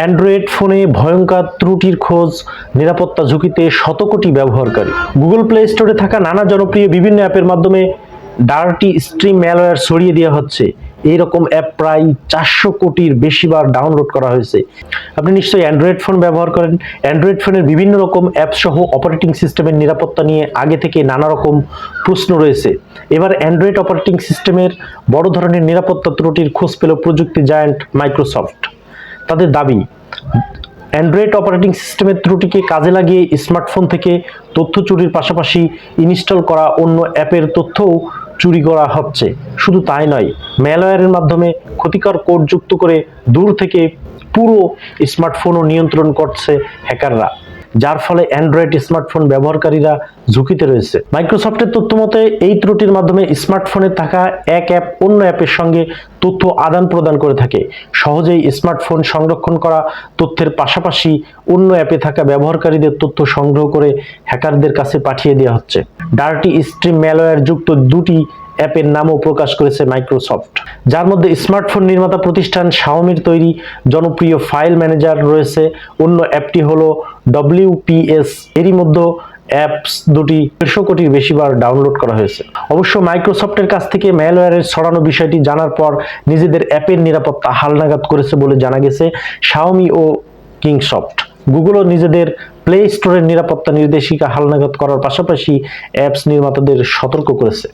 Android ফোনে ভয়ঙ্কর ত্রুটির খোঁজ, নিরাপত্তা ঝুঁকিতে শত শতকোটি ব্যবহারকারী। গুগল প্লে স্টোরে থাকা নানা জনপ্রিয় বিভিন্ন অ্যাপের মাধ্যমে ডার্টি স্ট্রিম ম্যালওয়্যার ছড়িয়ে দেওয়া হচ্ছে। এইরকম অ্যাপ প্রায় চারশো কোটির বেশিবার ডাউনলোড করা হয়েছে। আপনি নিশ্চয়ই অ্যান্ড্রয়েড ফোন ব্যবহার করেন। অ্যান্ড্রয়েড ফোনের বিভিন্ন রকম অ্যাপ সহ অপারেটিং সিস্টেমের নিরাপত্তা নিয়ে আগে থেকে নানা রকম প্রশ্ন রয়েছে। এবার অ্যান্ড্রয়েড অপারেটিং সিস্টেমের বড় ধরনের নিরাপত্তা ত্রুটির খোঁজ পেল প্রযুক্তি জায়ান্ট মাইক্রোসফট। তাদের দাবি, অ্যান্ড্রয়েড অপারেটিং সিস্টেমের ত্রুটিকে কাজে লাগিয়ে স্মার্টফোন থেকে তথ্য চুরির পাশাপাশি ইনস্টল করা অন্য অ্যাপের তথ্যও চুরি করা হচ্ছে। শুধু তাই নয়, ম্যালওয়্যারের মাধ্যমে ক্ষতিকর কোড যুক্ত করে দূর থেকে পুরো স্মার্টফোনও নিয়ন্ত্রণ করছে হ্যাকাররা। যার ফলে অ্যান্ড্রয়েড স্মার্টফোন ব্যবহারকারীরা ঝুঁকিতে রয়েছে। মাইক্রোসফটের তথ্য মতে, এই ত্রুটির মাধ্যমে স্মার্টফোনে থাকা এক অ্যাপ অন্য অ্যাপের সঙ্গে তথ্য আদান প্রদান করে থাকে। সহজেই স্মার্টফোন সংরক্ষণ করা, তথ্যের পাশাপাশি অন্য অ্যাপে থাকা ব্যবহারকারীদের তথ্য সংগ্রহ করে হ্যাকারদের কাছে পাঠিয়ে দেওয়া হচ্ছে। ডার্টি স্ট্রিম ম্যালওয়্যার যুক্ত দুটি অ্যাপের নামও প্রকাশ করেছে মাইক্রোসফট, যার মধ্যে স্মার্টফোন নির্মাতা প্রতিষ্ঠান শাওমির তৈরি জনপ্রিয় ফাইল ম্যানেজার রয়েছে। অন্য অ্যাপটি হলো ডব্লিউপিএস এরই মধ্যে অ্যাপস দুটি দেড়শো কোটির বেশিবার ডাউনলোড করা হয়েছে। অবশ্য মাইক্রোসফটের কাছ থেকে ম্যালওয়্যারের ছড়ানো বিষয়টি জানার পর নিজেদের অ্যাপের নিরাপত্তা হালনাগাদ করেছে বলে জানা গেছে শাওমি ও কিংসফট। গুগলও নিজেদের প্লে স্টোরের নিরাপত্তা নির্দেশিকা হালনাগাদ করার পাশাপাশি অ্যাপস নির্মাতাদের সতর্ক করেছে।